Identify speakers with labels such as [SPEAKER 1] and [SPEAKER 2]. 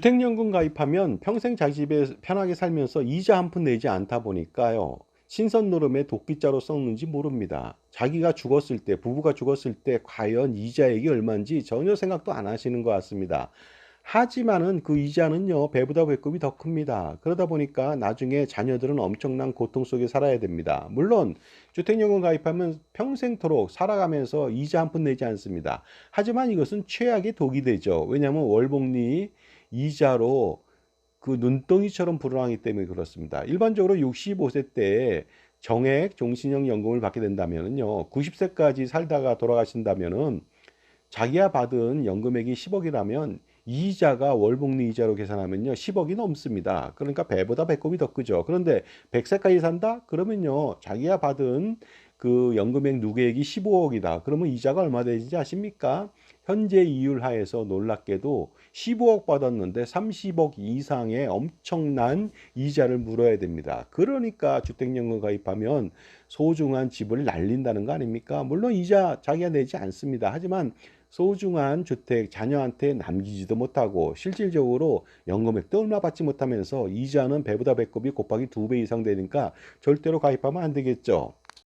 [SPEAKER 1] 주택연금 가입하면 평생 자기 집에 편하게 살면서 이자 한 푼 내지 않다 보니까요. 신선 노름에 도끼자로 썩는지 모릅니다. 자기가 죽었을 때, 부부가 죽었을 때 과연 이자액이 얼마인지 전혀 생각도 안 하시는 것 같습니다. 하지만은 그 이자는요, 배보다 배꼽이 더 큽니다. 그러다 보니까 나중에 자녀들은 엄청난 고통 속에 살아야 됩니다. 물론, 주택연금 가입하면 평생토록 살아가면서 이자 한 푼 내지 않습니다. 하지만 이것은 최악의 독이 되죠. 왜냐하면 월복리 이자로 그 눈덩이처럼 불어나기 때문에 그렇습니다. 일반적으로 65세 때 정액 종신형 연금을 받게 된다면은요, 90세까지 살다가 돌아가신다면은 자기가 받은 연금액이 10억이라면 이자가 월복리 이자로 계산하면요 10억이 넘습니다. 그러니까 배보다 배꼽이 더 크죠. 그런데 100세까지 산다? 그러면요 자기가 받은 그 연금액 누계액이 15억이다. 그러면 이자가 얼마 되는지 아십니까? 현재 이율 하에서 놀랍게도 15억 받았는데 30억 이상의 엄청난 이자를 물어야 됩니다. 그러니까 주택연금 가입하면 소중한 집을 날린다는 거 아닙니까? 물론 이자 자기가 내지 않습니다. 하지만 소중한 주택 자녀한테 남기지도 못하고 실질적으로 연금액도 얼마 받지 못하면서 이자는 배보다 배꼽이 곱하기 두 배 이상 되니까 절대로 가입하면 안 되겠죠.